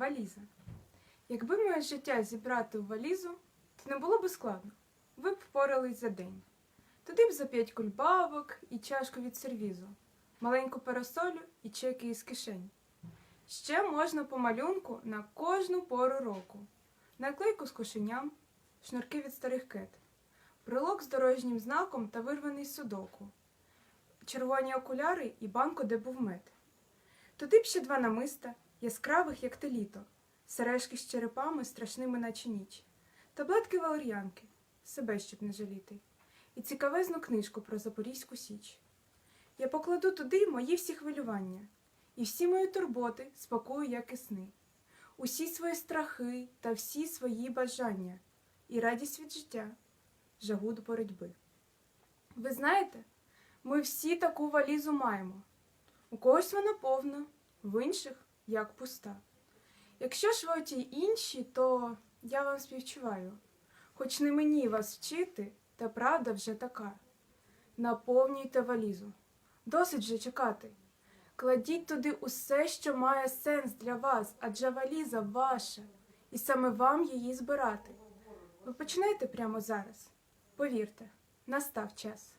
Валіза. Якби моє життя зібрати у валізу, то не було б складно. Ви б впорались за день. Туди б за п'ять кульбабок і чашку від сервізу, маленьку парасолю і чеки із кишень. Ще можна по малюнку на кожну пору року, наклейку з кошеням, шнурки від старих кет, брелок з дорожнім знаком та вирваний судоку, червоні окуляри і банку, де був мед. Туди б ще два намиста, яскравих, як те літо, сережки з черепами, страшними, наче ніч, таблетки валер'янки, себе щоб не жаліти, і цікавезну книжку про Запорізьку Січ. Я покладу туди мої всі хвилювання, і всі мої турботи спокою, як і сни, усі свої страхи та всі свої бажання, і радість від життя, жагу до боротьби. Ви знаєте, ми всі таку валізу маємо. У когось вона повна, в інших як пуста. Якщо ж ви ті інші, то я вам співчуваю, хоч не мені вас вчити, та правда вже така. Наповнюйте валізу. Досить же чекати. Кладіть туди усе, що має сенс для вас, адже валіза ваша, і саме вам її збирати. Ви почнете прямо зараз. Повірте, настав час.